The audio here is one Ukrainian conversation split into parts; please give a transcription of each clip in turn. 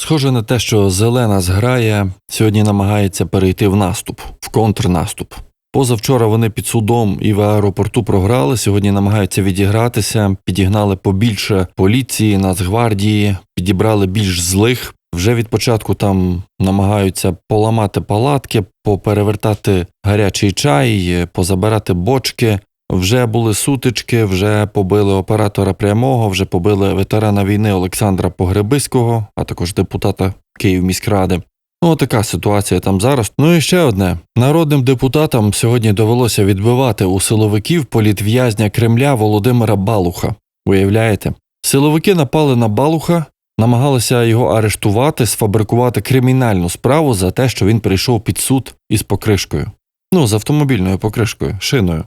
Схоже на те, що зелена зграя сьогодні намагається перейти в наступ, в контрнаступ. Позавчора вони під судом і в аеропорту програли. Сьогодні намагаються відігратися, підігнали побільше поліції, нацгвардії, підібрали більш злих. Вже від початку там намагаються поламати палатки, поперевертати гарячий чай, позабирати бочки. Вже були сутички, вже побили оператора прямого, вже побили ветерана війни Олександра Погребиського, а також депутата Київміськради. Ну, така ситуація там зараз. Ну і ще одне: народним депутатам сьогодні довелося відбивати у силовиків політв'язня Кремля Володимира Балуха. Уявляєте? Силовики напали на Балуха, намагалися його арештувати, сфабрикувати кримінальну справу за те, що він прийшов під суд із покришкою. Ну, з автомобільною покришкою, шиною.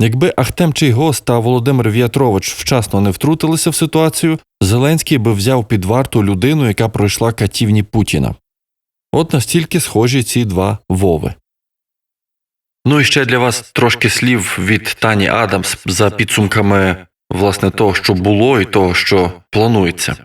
Якби Ахтем Чийгос та Володимир В'ятрович вчасно не втрутилися в ситуацію, Зеленський би взяв під варту людину, яка пройшла катівні Путіна. От настільки схожі ці два Вови. Ну і ще для вас трошки слів від Тані Адамс за підсумками власне того, що було, і того, що планується.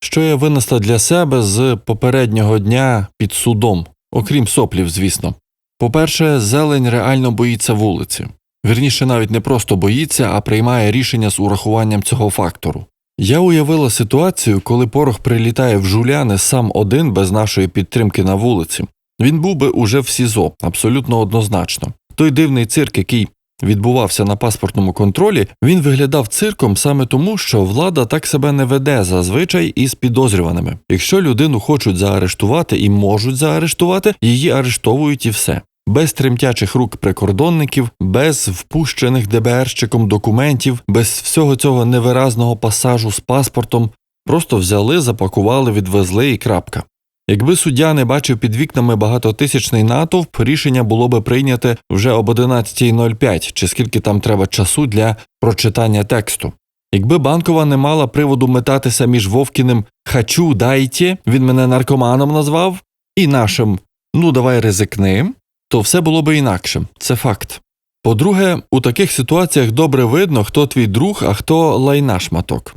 Що я винесла для себе з попереднього дня під судом, окрім соплів, звісно. По-перше, зелень реально боїться вулиці. Вірніше, навіть не просто боїться, а приймає рішення з урахуванням цього фактору. Я уявила ситуацію, коли порох прилітає в жуляни сам один без нашої підтримки на вулиці. Він був би уже в СІЗО, абсолютно однозначно. Той дивний цирк, який відбувався на паспортному контролі, він виглядав цирком саме тому, що влада так себе не веде зазвичай із підозрюваними. Якщо людину хочуть заарештувати і можуть заарештувати, її арештовують і все. Без тремтячих рук прикордонників, без впущених ДБРщиком документів, без всього цього невиразного пасажу з паспортом, просто взяли, запакували, відвезли і крапка. Якби суддя не бачив під вікнами багатотисячний натовп, рішення було би прийняте вже об 11.05, чи скільки там треба часу для прочитання тексту. Якби банкова не мала приводу метатися між Вовкіним Хачу дайте, він мене наркоманом назвав, і нашим Ну давай ризикним, то все було би інакше, це факт. По-друге, у таких ситуаціях добре видно, хто твій друг, а хто лайна шматок.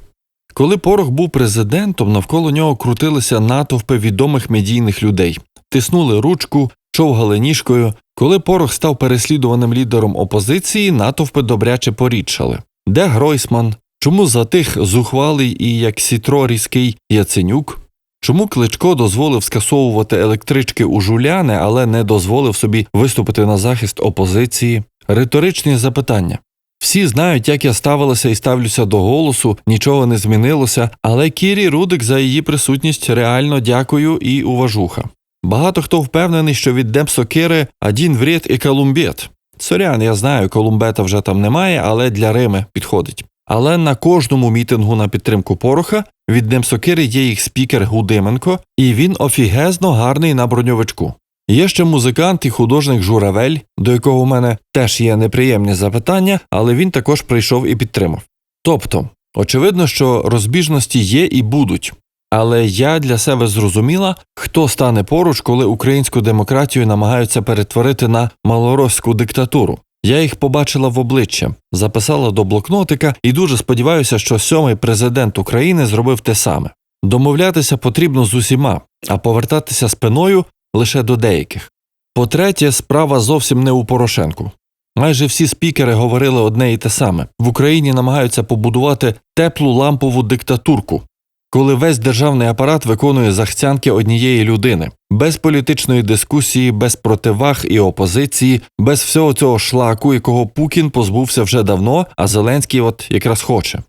Коли Порох був президентом, навколо нього крутилися натовпи відомих медійних людей, тиснули ручку, човгали ніжкою. Коли Порох став переслідуваним лідером опозиції, натовпи добряче порідшали. Де Гройсман? Чому затих зухвалий і як сітро різкий Яценюк? Чому Кличко дозволив скасовувати електрички у жуляни, але не дозволив собі виступити на захист опозиції? Риторичні запитання. Всі знають, як я ставилася і ставлюся до голосу, нічого не змінилося, але Кірі Рудик за її присутність реально дякую і уважуха. Багато хто впевнений, що від Демсокири один вред і Колумбет. Сорян, я знаю, Колумбета вже там немає, але для Рими підходить. Але на кожному мітингу на підтримку Пороха від Демсокири є їх спікер Гудименко, і він офігезно гарний на броньовичку. Є ще музикант і художник Журавель, до якого в мене теж є неприємні запитання, але він також прийшов і підтримав. Тобто, очевидно, що розбіжності є і будуть. Але я для себе зрозуміла, хто стане поруч, коли українську демократію намагаються перетворити на малоросську диктатуру. Я їх побачила в обличчя, записала до блокнотика і дуже сподіваюся, що сьомий президент України зробив те саме. Домовлятися потрібно з усіма, а повертатися спиною лише до деяких. По-третє, справа зовсім не у Порошенку. Майже всі спікери говорили одне і те саме в Україні намагаються побудувати теплу лампову диктатурку, коли весь державний апарат виконує захцянки однієї людини, без політичної дискусії, без противаг і опозиції, без всього цього шлаку, якого Пукін позбувся вже давно, а Зеленський от якраз хоче.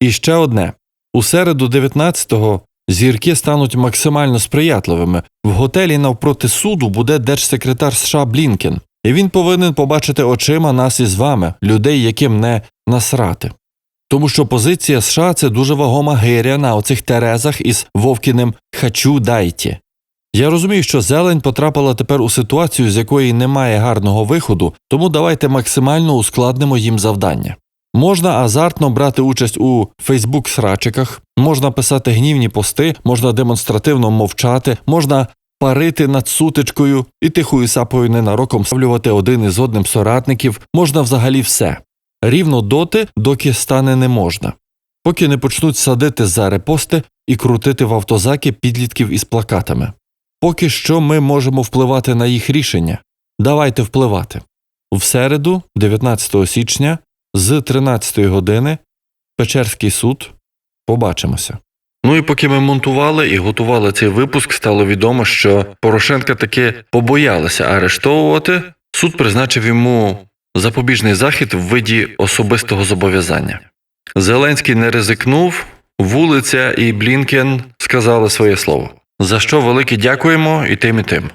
І ще одне у середу 19-го зірки стануть максимально сприятливими. В готелі навпроти суду буде держсекретар США Блінкен, і він повинен побачити очима нас із вами, людей, яким не насрати. Тому що позиція США це дуже вагома гиря на оцих терезах із Вовкіним Хачу дайте. Я розумію, що зелень потрапила тепер у ситуацію, з якої немає гарного виходу, тому давайте максимально ускладнимо їм завдання. Можна азартно брати участь у Фейсбук-срачиках, можна писати гнівні пости, можна демонстративно мовчати, можна парити над сутичкою і тихою сапою ненароком ставлювати один із одним соратників, можна взагалі все рівно доти, доки стане не можна. поки не почнуть садити за репости і крутити в автозаки підлітків із плакатами. Поки що ми можемо впливати на їх рішення. Давайте впливати. В середу, 19 січня, з 13 години, Печерський суд. Побачимося. Ну і поки ми монтували і готували цей випуск, стало відомо, що Порошенка таки побоялися арештовувати. Суд призначив йому запобіжний захід в виді особистого зобов'язання. Зеленський не ризикнув, вулиця і Блінкен сказали своє слово. За що велике дякуємо і тим, і тим.